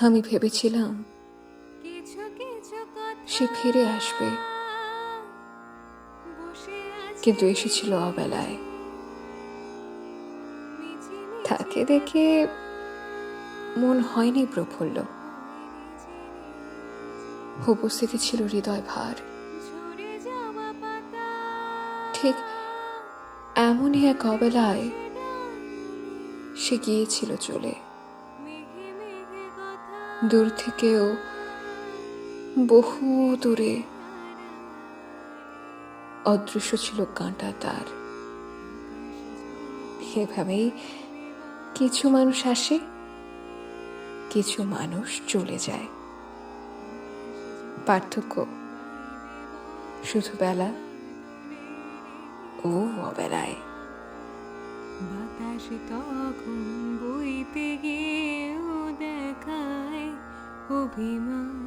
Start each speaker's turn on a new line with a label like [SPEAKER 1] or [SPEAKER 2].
[SPEAKER 1] আমি ভেবেছিলাম সে ফিরে আসবে। কিন্তু এসেছিল অবেলায়। তাকে দেখে মন হয়নি প্রফুল্ল। উপস্থিতি ছিল হৃদয় ভার। ঠিক এমনই এক অবেলায় সে গিয়েছিল চলে। দূর থেকেও বহু দূরে অদৃশ্য ছিল কাঁটা তার। এভাবেই কিছু মানুষ আসে, কিছু মানুষ চলে যায়। পার্থক্য শুধু বেলা ও অবেলায়।
[SPEAKER 2] বাতাস তখন বইতে অভিমান।